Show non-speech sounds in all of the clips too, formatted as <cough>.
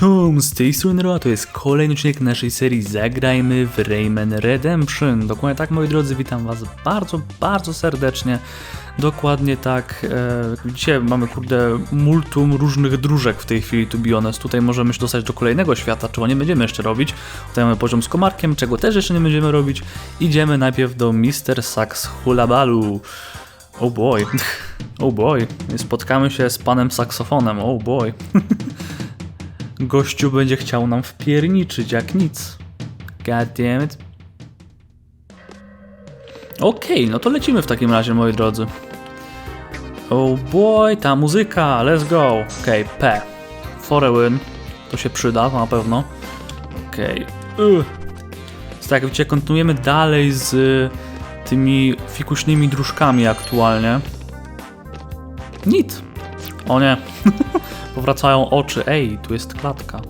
Witam, z tej strony Roa, to jest kolejny odcinek naszej serii Zagrajmy w Rayman Redemption. Dokładnie tak, moi drodzy, witam was bardzo, bardzo serdecznie. Dokładnie tak, e, widzicie, mamy kurde multum różnych dróżek w tej chwili, to be honest. Tutaj możemy się dostać do kolejnego świata, czego nie będziemy jeszcze robić. Tutaj mamy poziom z komarkiem, czego też jeszcze nie będziemy robić. Idziemy najpierw do Mr. Sax Hulabalu. Oh boy, <laughs> oh boy, spotkamy się z panem saksofonem, oh boy. <laughs> Gościu będzie chciał nam wpierniczyć jak nic. God damn it. Okej, no to lecimy w takim razie, moi drodzy. Oh boy, ta muzyka, let's go. Okej, P. For a win. To się przyda, na pewno. Okej. Okay. Tak, widzicie, kontynuujemy dalej z y, tymi fikuśnymi dróżkami aktualnie. Nic. O nie. <laughs> Powracają oczy. Ej, tu jest klatka.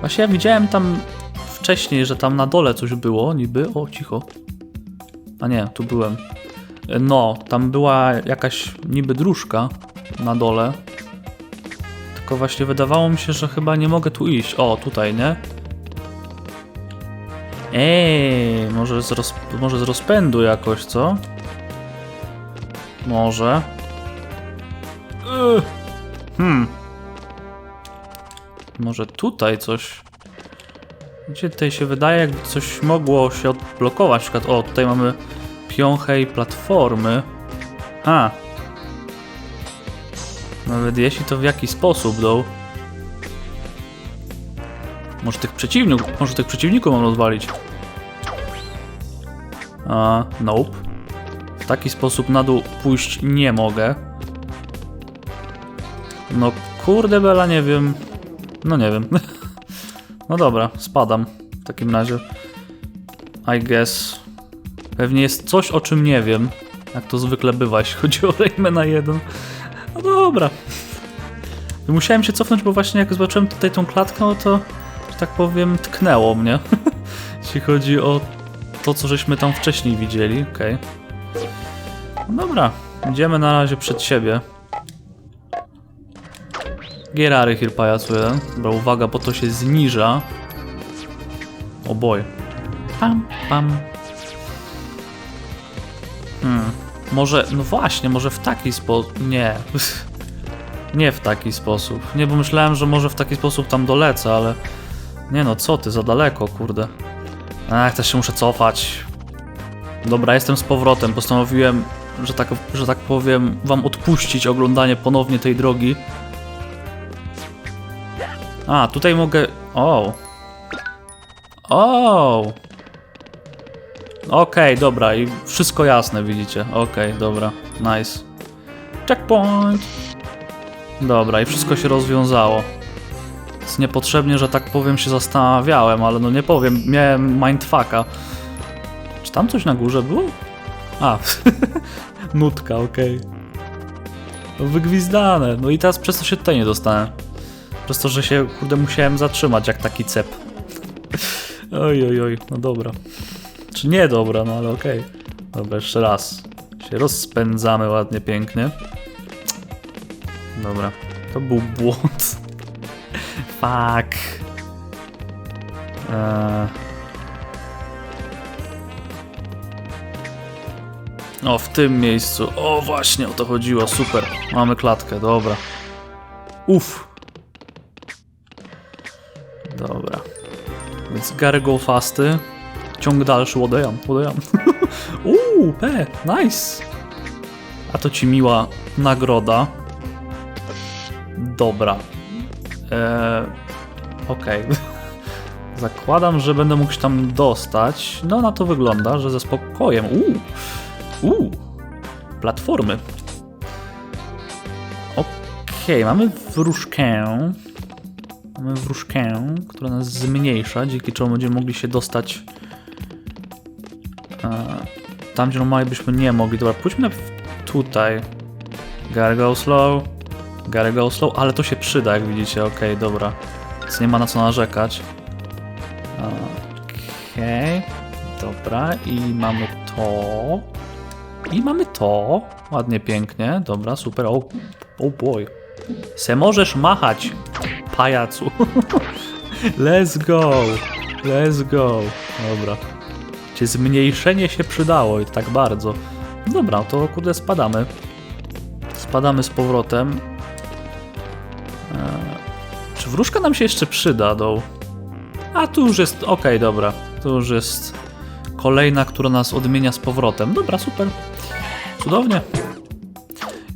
Właśnie ja widziałem tam wcześniej, że tam na dole coś było, niby. O, cicho. A nie, tu byłem. No, tam była jakaś niby dróżka na dole. Tylko właśnie wydawało mi się, że chyba nie mogę tu iść. O, tutaj, nie? Ej, może z, roz, może z rozpędu jakoś, co? Może. Może tutaj coś. Gdzie tutaj się wydaje, jakby coś mogło się odblokować. Na przykład, o, tutaj mamy piąchę i platformy. A. Nawet jeśli to w jaki sposób, do. Może tych przeciwników, może tych przeciwników mam rozwalić. A, nope. W taki sposób na dół pójść nie mogę. No kurde bela, nie wiem. No nie wiem. <laughs> no dobra, spadam w takim razie. I guess. Pewnie jest coś, o czym nie wiem. Jak to zwykle bywa, jeśli chodzi o Raymana 1. No dobra. Musiałem się cofnąć, bo właśnie jak zobaczyłem tutaj tą klatkę, no to, że tak powiem, tknęło mnie. <laughs> jeśli chodzi o to, co żeśmy tam wcześniej widzieli. Okej. Okay. No dobra, idziemy na razie przed siebie. Gierary here pajacu jeden. Dobra, uwaga, bo to się zniża. O boy. Pam, pam. Hmm. Może, no właśnie, może w taki sposób. Nie. <laughs> nie w taki sposób. Nie, bo myślałem, że może w taki sposób tam dolecę, ale. Nie no, co ty, za daleko, kurde. Ach, też się muszę cofać. Dobra, jestem z powrotem. Postanowiłem, że tak, że tak powiem, wam odpuścić oglądanie ponownie tej drogi. A, tutaj mogę... O. O. Okej, okay, dobra, i wszystko jasne, widzicie. Okej, okay, dobra, nice. Checkpoint. Dobra, i wszystko się rozwiązało. Jest niepotrzebnie, że tak powiem, się zastanawiałem, ale no nie powiem, miałem mindfucka. Czy tam coś na górze było? A, <laughs> nutka, okej. Okay. No wygwizdane, no i teraz przez to się tutaj nie dostanę. Przez to, że się, kurde, musiałem zatrzymać jak taki cep. Oj, oj, oj, no dobra. Czy nie dobra, no ale okej. Okay. Dobra, jeszcze raz. Się rozpędzamy ładnie, pięknie. Dobra, to był błąd. <laughs> Fuck. Eee. O, w tym miejscu. O, właśnie o to chodziło. Super. Mamy klatkę, dobra. Uff. Dobra. Więc gotta go fasty. Ciąg dalszy, łodejam, łodejam. <laughs> Uuu, P, nice. A to ci miła nagroda. Dobra. Eee, Okej. Okay. <laughs> Zakładam, że będę mógł się tam dostać. No na to wygląda, że ze spokojem. Uuu. Uuu. Platformy. Okej, okay, mamy wróżkę. Mamy wróżkę, która nas zmniejsza, dzięki czemu będziemy mogli się dostać tam, gdzie normalnie byśmy nie mogli. Dobra, pójdźmy tutaj. Gotta go slow. Go slow, ale to się przyda, jak widzicie. Okej, okay, dobra. Więc nie ma na co narzekać. Okej. Okay. Dobra, i mamy to. I mamy to. Ładnie, pięknie. Dobra, super. Oh, oh boy. Se możesz machać. Pajacu. <laughs> Let's go. Let's go. Dobra. Cię zmniejszenie się przydało i tak bardzo. Dobra, to kurde spadamy. Spadamy z powrotem. Eee, czy wróżka nam się jeszcze przyda, do? A tu już jest, okej, dobra. To już jest kolejna, która nas odmienia z powrotem. Dobra, super. Cudownie.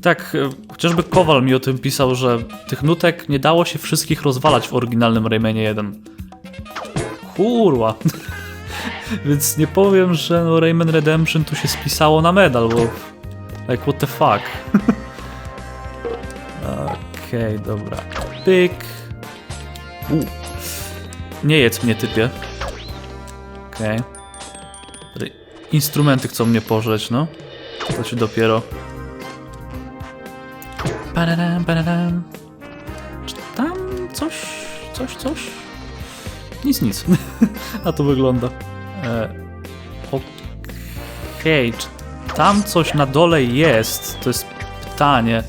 Tak, e, chociażby Kowal mi o tym pisał, że tych nutek nie dało się wszystkich rozwalać w oryginalnym Raymanie 1. Kurwa. <laughs> Więc nie powiem, że no Rayman Redemption tu się spisało na medal, bo like what the fuck. <laughs> Okej, dobra. Pyk. U. Nie jedz mnie, typie. Okej. Okay. Instrumenty chcą mnie pożreć, no. To się dopiero. Pararam, pararam. Czy tam coś, coś, coś? Nic, nic. A to wygląda. E, Okej, czy tam coś na dole jest? To jest pytanie.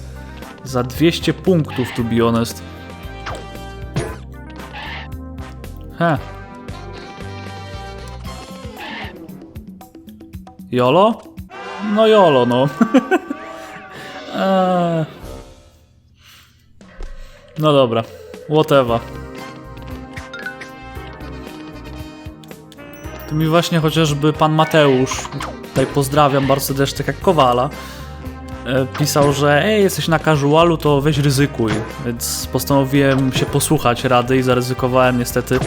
Za 200 punktów, to be honest. He. Jolo? No jolo, no. eee. <laughs> No dobra, whatever. Tu mi właśnie chociażby pan Mateusz, tutaj pozdrawiam bardzo serdecznie, tak jak Kowala, e, pisał, że ej, jesteś na casualu, to weź ryzykuj. Więc postanowiłem się posłuchać rady i zaryzykowałem. Niestety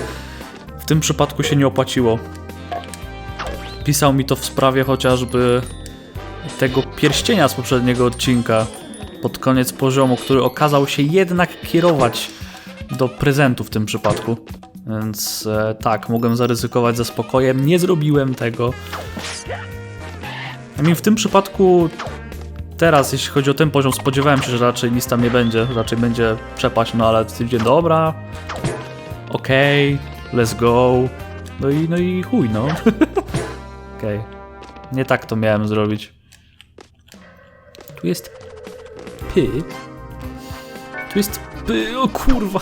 w tym przypadku się nie opłaciło. Pisał mi to w sprawie chociażby tego pierścienia z poprzedniego odcinka pod koniec poziomu, który okazał się jednak kierować do prezentu w tym przypadku. Więc e, tak, mogłem zaryzykować ze spokojem. Nie zrobiłem tego. I w tym przypadku teraz, jeśli chodzi o ten poziom, spodziewałem się, że raczej nic tam nie będzie. Raczej będzie przepaść, no ale stwierdziłem, dobra, okej, okay, let's go. No i, no i chuj, no. <laughs> okej. Okay. Nie tak to miałem zrobić. Tu jest py. Tu jest py, o kurwa.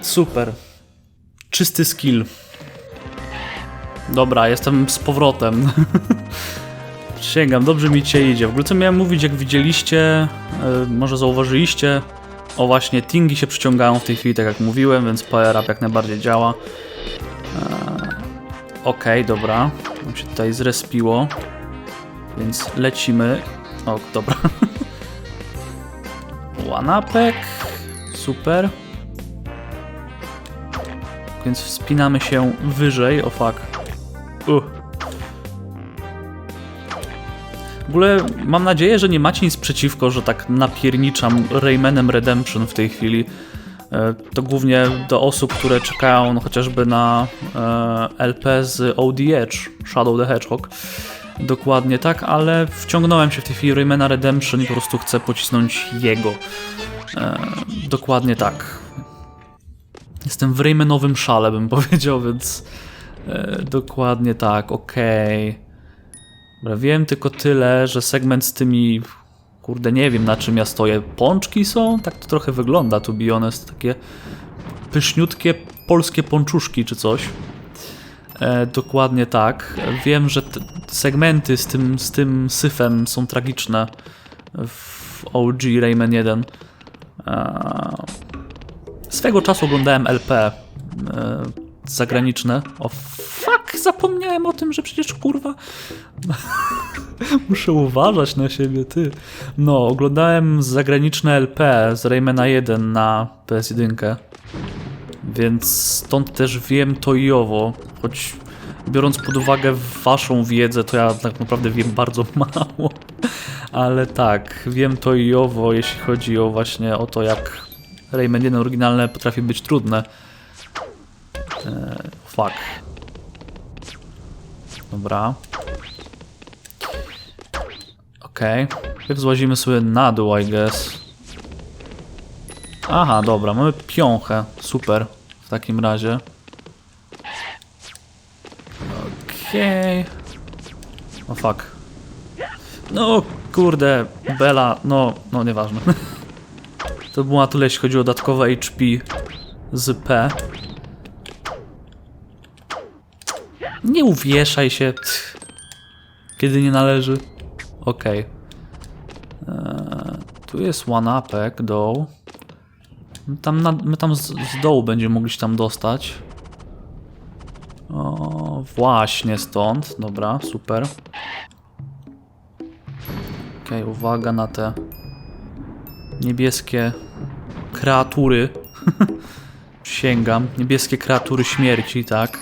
Super. Czysty skill. Dobra, jestem z powrotem. Sięgam, dobrze mi cię idzie. W ogóle co miałem mówić, jak widzieliście, yy, może zauważyliście, o właśnie, tingi się przyciągają w tej chwili, tak jak mówiłem, więc power up jak najbardziej działa. Yy, Okej, okay, dobra. Nam się tutaj zrespiło. Więc lecimy. O, dobra. <laughs> Łanapek. Super. Więc wspinamy się wyżej. O fuck. Uh. W ogóle mam nadzieję, że nie macie nic przeciwko, że tak napierniczam Raymanem Redemption w tej chwili. E, to głównie do osób, które czekają no, chociażby na e, LP z OD Edge, Shadow the Hedgehog. Dokładnie tak, ale wciągnąłem się w tej chwili Raymana Redemption i po prostu chcę pocisnąć jego. E, dokładnie tak. Jestem w Raymanowym szale, bym <laughs> powiedział, więc e, dokładnie tak, okej. Okay. Wiem tylko tyle, że segment z tymi, kurde, nie wiem na czym ja stoję, pączki są? Tak to trochę wygląda, to be honest, takie pyszniutkie polskie pączuszki czy coś. E, dokładnie tak. Wiem, że segmenty z tym, z tym syfem są tragiczne w OG Rayman 1. E, swego czasu oglądałem LP e, zagraniczne. O fuck, zapomniałem o tym, że przecież kurwa <laughs> muszę uważać na siebie, ty. No, oglądałem zagraniczne LP z Raymana 1 na PS1. Więc stąd też wiem to i owo, choć biorąc pod uwagę waszą wiedzę, to ja tak naprawdę wiem bardzo <laughs> mało. Ale tak, wiem to i owo, jeśli chodzi o właśnie o to, jak Rayman 1 oryginalne potrafi być trudne. Eee, fuck. Dobra. Okej. Okay. Złazimy sobie na dół, I guess. Aha, dobra, mamy piąchę. Super. W takim razie. Okej. Okay. O fuck. No kurde, Bela, no, no nieważne. <laughs> To było na tyle, jeśli chodzi o dodatkowe HP z P. Nie uwieszaj się, kiedy nie należy. Okej. Eee, tu jest one-upek, doł. Tam, na, my tam z, z dołu będziemy mogli się tam dostać. O, właśnie stąd. Dobra, super. Okej, uwaga na te niebieskie kreatury. <laughs> Sięgam. Niebieskie kreatury śmierci, tak.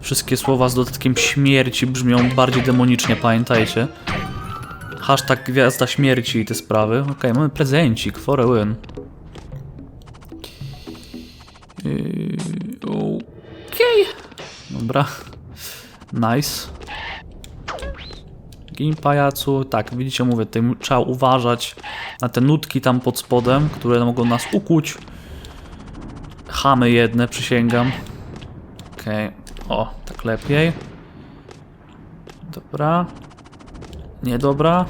Wszystkie słowa z dodatkiem śmierci brzmią bardziej demonicznie, pamiętajcie. Hashtag gwiazda śmierci i te sprawy. Okej, mamy prezencik, for a win. Yy, Okej. Dobra. Nice. Gin pajacu. Tak, widzicie, mówię, tutaj trzeba uważać na te nutki tam pod spodem, które mogą nas ukuć. Chamy jedne, przysięgam. Okej. O, tak lepiej. Dobra. Niedobra.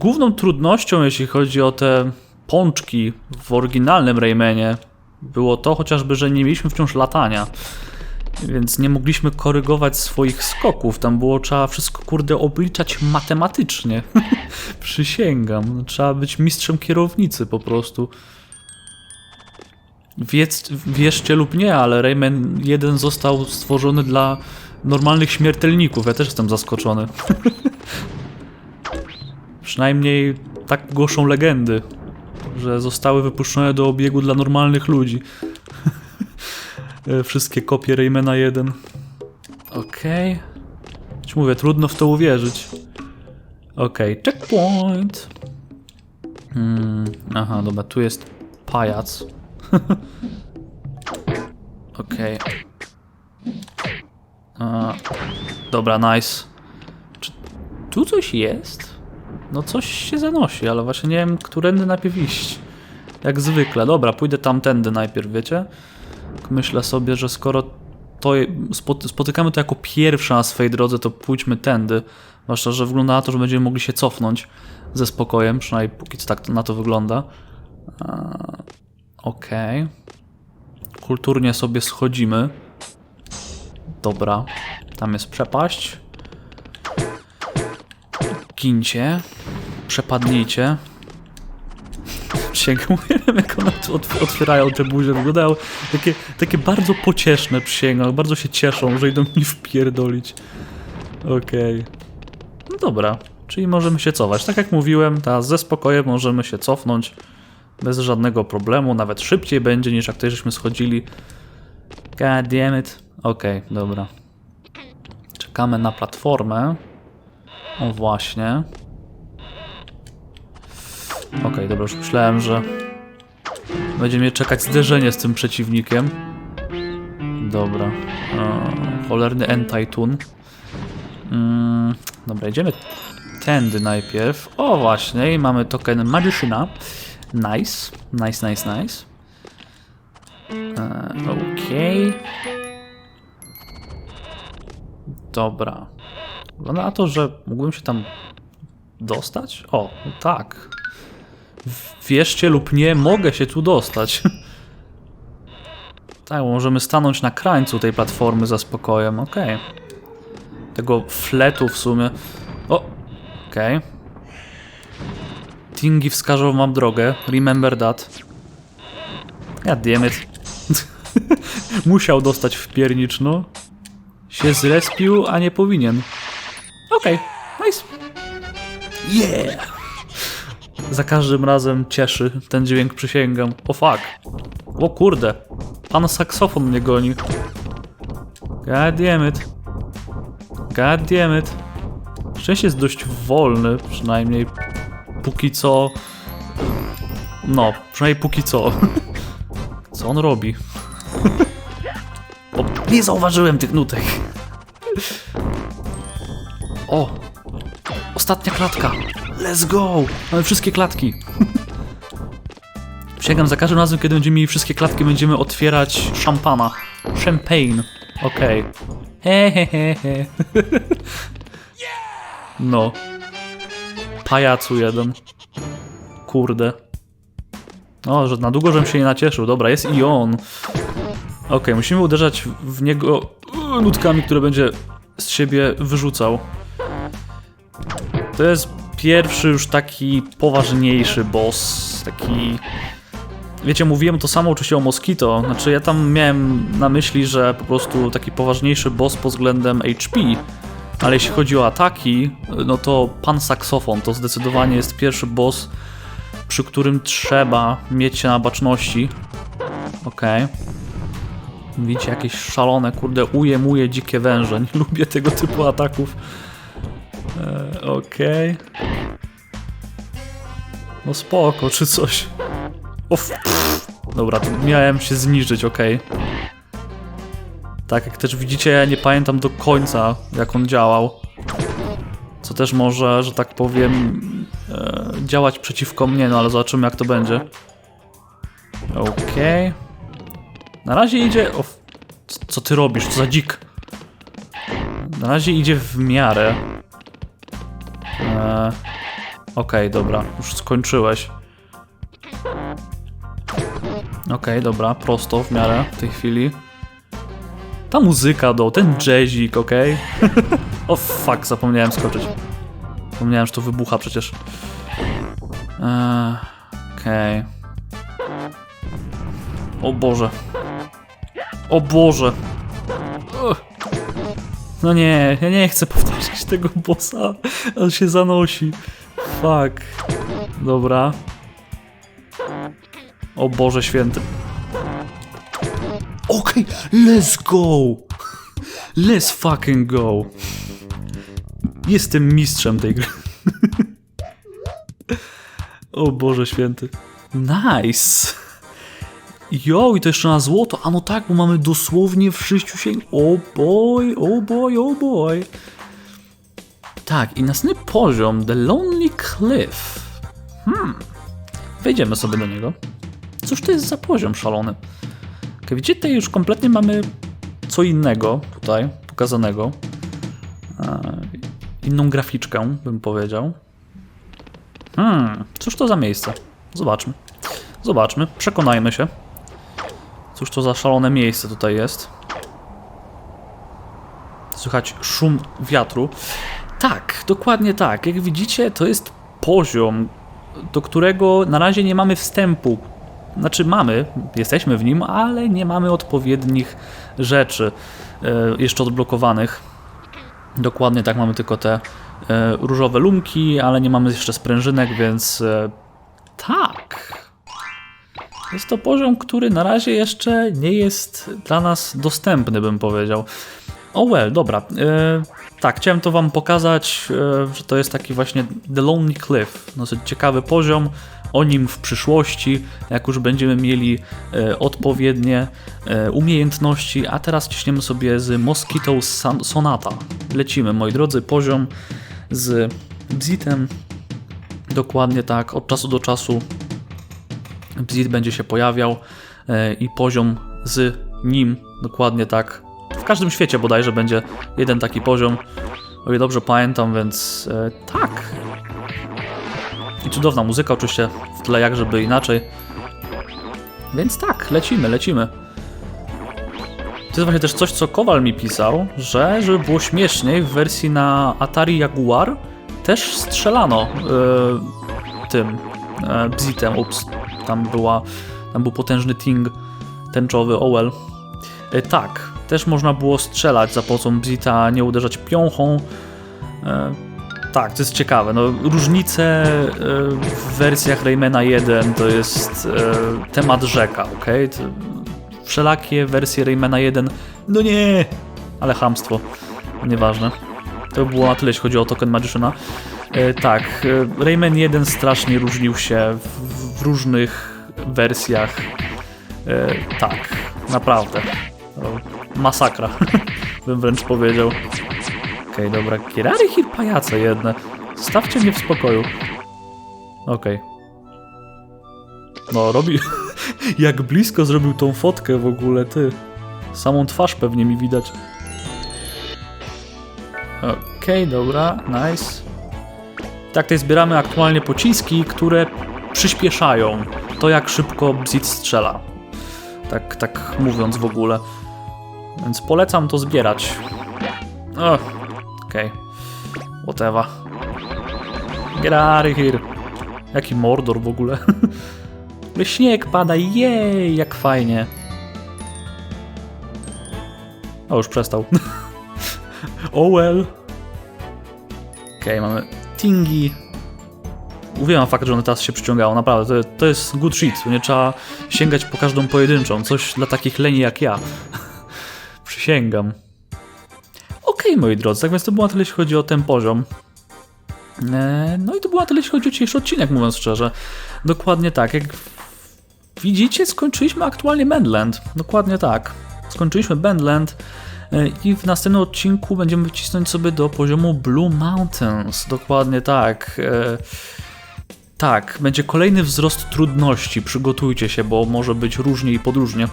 Główną trudnością, jeśli chodzi o te pączki w oryginalnym Raymanie, było to chociażby, że nie mieliśmy wciąż latania. Więc nie mogliśmy korygować swoich skoków. Tam było trzeba wszystko, kurde, obliczać matematycznie. <laughs> Przysięgam. No, Trzeba być mistrzem kierownicy po prostu. Wiedz, wierzcie lub nie, ale Rayman 1 został stworzony dla normalnych śmiertelników. Ja też jestem zaskoczony. <laughs> Przynajmniej tak głoszą legendy, że zostały wypuszczone do obiegu dla normalnych ludzi. <laughs> Wszystkie kopie Raymana 1. Okej. Okay. mówię, trudno w to uwierzyć. Okej, checkpoint. Hmm, aha, dobra, tu jest pajac. <laughs> Okej. A, Dobra, nice. Czy tu coś jest? No coś się zanosi, ale właśnie nie wiem, którędy najpierw iść. Jak zwykle. Dobra, pójdę tamtędy najpierw, wiecie? Tak Myślę sobie, że skoro to spotykamy to jako pierwsze na swojej drodze, to pójdźmy tędy. Zwłaszcza, że wygląda na to, że będziemy mogli się cofnąć ze spokojem, przynajmniej póki co tak na to wygląda. A, Okej. Kulturnie sobie schodzimy. Dobra. Tam jest przepaść. Gincie. Przepadnijcie. Przysięgam, jak one otwierają te buzie. Wyglądają takie, takie bardzo pocieszne, przysięgam. Bardzo się cieszą, że idą mi wpierdolić. Okej. No dobra. Czyli możemy się cofać. Tak jak mówiłem, teraz ze spokojem możemy się cofnąć. Bez żadnego problemu. Nawet szybciej będzie niż jak tutaj żeśmy schodzili. God damn it. Okej, dobra. Czekamy na platformę. O właśnie. Okej, dobra, już myślałem, że będzie mnie czekać zderzenie z tym przeciwnikiem. Dobra. Eee, cholerny Entitun. Mm, dobra, idziemy tędy najpierw. O, właśnie, i mamy token Magiciana. Nice, nice, nice, nice. Eee, Okej. Dobra. Wygląda na to, że mógłbym się tam dostać? O, no tak. Wierzcie lub nie, mogę się tu dostać. <laughs> tak, możemy stanąć na krańcu tej platformy za spokojem, okej. Tego fletu w sumie. O, okej. Tingi wskażą wam drogę, remember that. God damn it. <laughs> Musiał dostać w piernicz, no. Się zrespił, a nie powinien. Okej, nice. Yeah! Za każdym razem cieszy ten dźwięk, przysięgam. O fuck. O kurde. Pan saksofon mnie goni. God damn it. God damn it. Szczęście jest dość wolny, przynajmniej póki co. No, przynajmniej póki co. <laughs> Co on robi? <laughs> O, nie zauważyłem tych nutek. O! Ostatnia klatka! Let's go! Mamy wszystkie klatki. <laughs> Przysięgam, za każdym razem, kiedy będziemy mieli wszystkie klatki, będziemy otwierać szampana. Champagne. Okej. He. <laughs> No. Pajacu jeden. kurde. O, że na długo żem się nie nacieszył. Dobra, jest i on. Okej, musimy uderzać w niego ludkami, które będzie z siebie wyrzucał. To jest pierwszy już taki poważniejszy boss. Taki. Wiecie, mówiłem to samo oczywiście o Mosquito. Znaczy, ja tam miałem na myśli, że po prostu taki poważniejszy boss pod względem HP. Ale jeśli chodzi o ataki, no to pan saksofon to zdecydowanie jest pierwszy boss, przy którym trzeba mieć się na baczności. Okej. Widzicie, jakieś szalone, kurde, ujemuje dzikie węże. Nie <laughs> lubię tego typu ataków. E, Okej. No spoko, czy coś. O, f- pff. Dobra, miałem się zniżyć, okej. Tak, jak też widzicie, ja nie pamiętam do końca, jak on działał. Co też może, że tak powiem, e, działać przeciwko mnie, no ale zobaczymy, jak to będzie. Okej. Na razie idzie. O, co ty robisz? Co za dzik? Na razie idzie w miarę. E, Okej, dobra, już skończyłeś. Okej, dobra, prosto w miarę w tej chwili. Ta muzyka do, ten jazzik, okej? <laughs> o fuck, zapomniałem skoczyć. Zapomniałem, że to wybucha przecież. Eee, Okej. O Boże. O Boże. No nie, ja nie chcę powtarzać <laughs> tego bossa. On się zanosi. Fuck. Dobra. O Boże święty. Okej, let's go! Let's fucking go! Jestem mistrzem tej gry. <laughs> o Boże święty. Nice! Jo, i to jeszcze na złoto. A no tak, bo mamy dosłownie w sześciu sięg. O boy, o boy, o boy. Tak, i następny poziom, The Lonely Cliff. Hmm. Wejdziemy sobie do niego. Cóż to jest za poziom szalony? Ok, widzicie, tutaj już kompletnie mamy co innego tutaj pokazanego. Inną graficzkę, bym powiedział. Hmm, cóż to za miejsce? Zobaczmy. Zobaczmy, przekonajmy się. Cóż to za szalone miejsce tutaj jest. Słychać szum wiatru. Tak, dokładnie tak. Jak widzicie, to jest poziom, do którego na razie nie mamy wstępu. Znaczy mamy, jesteśmy w nim, ale nie mamy odpowiednich rzeczy e, jeszcze odblokowanych. Dokładnie tak, mamy tylko te e, różowe lumki, ale nie mamy jeszcze sprężynek, więc e, tak. Jest to poziom, który na razie jeszcze nie jest dla nas dostępny, bym powiedział. O well, dobra. E, tak, chciałem to wam pokazać, e, że to jest taki właśnie The Lonely Cliff. Dosyć ciekawy poziom. O nim w przyszłości, jak już będziemy mieli e, odpowiednie umiejętności. A teraz ciśniemy sobie z Mosquito Sonata. Lecimy, moi drodzy, poziom z Bzitem. Dokładnie tak, od czasu do czasu Bzit będzie się pojawiał e, i poziom z nim dokładnie tak. W każdym świecie bodajże będzie jeden taki poziom, o ile dobrze pamiętam, więc e, tak. I cudowna muzyka oczywiście w tle, jak żeby inaczej. Więc tak, lecimy, lecimy. To jest właśnie też coś, co Kowal mi pisał, że żeby było śmieszniej, w wersji na Atari Jaguar też strzelano e, tym e, Bzitem, ups, tam była, tam był potężny ting tęczowy, Owel. E, tak, też można było strzelać za pomocą Bzita, nie uderzać piąchą. E, tak, to jest ciekawe. No, różnice e, w wersjach Raymana 1 to jest e, temat rzeka, ok? To, wszelakie wersje Raymana 1, no nie, ale hamstwo, nieważne. To było na tyle, jeśli chodzi o Token Magiciana. E, tak, e, Rayman 1 strasznie różnił się w, w różnych wersjach. E, tak, naprawdę. Masakra, <laughs> bym wręcz powiedział. Okej, dobra, Kirari Hir pajace jedne. Zostawcie mnie w spokoju. Okej. No, robi... <laughs> Jak blisko zrobił tą fotkę w ogóle, ty. Samą twarz pewnie mi widać. Okej, dobra, nice. Tak, tutaj zbieramy aktualnie pociski, które przyspieszają to, jak szybko Bzit strzela. Tak, tak mówiąc w ogóle. Więc polecam to zbierać. O, okej. Whatever. Get out of here. Jaki mordor w ogóle. <laughs> Śnieg pada, jej, jak fajnie. O, już przestał. <laughs> oh well. Okej, mamy Tingi. Uwielbiam fakt, że one teraz się przyciągało, naprawdę. To, to jest good shit. Nie trzeba sięgać po każdą pojedynczą. Coś dla takich leni jak ja. <laughs> Przysięgam. Okej, moi drodzy, tak więc to było tyle, jeśli chodzi o ten poziom. E, No i to było tyle, jeśli chodzi o dzisiejszy odcinek, mówiąc szczerze. Dokładnie tak. Jak widzicie, skończyliśmy aktualnie Bandland. Dokładnie tak. Skończyliśmy Bandland i w następnym odcinku będziemy wycisnąć sobie do poziomu Blue Mountains. Dokładnie tak. E, Tak, będzie kolejny wzrost trudności. Przygotujcie się, bo może być różnie i podróżnie.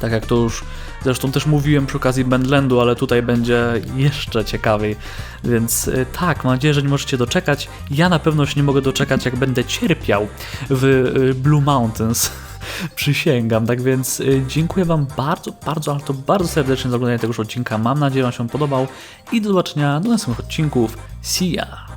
Tak jak to już zresztą też mówiłem przy okazji Bandlandu, ale tutaj będzie jeszcze ciekawiej. Więc y, tak, mam nadzieję, że nie możecie doczekać. Ja na pewno się nie mogę doczekać, jak będę cierpiał w Blue Mountains. Przysięgam, tak więc y, dziękuję Wam bardzo, bardzo, ale to bardzo serdecznie za oglądanie tego odcinka. Mam nadzieję, że on się podobał i do zobaczenia do następnych odcinków. See ya!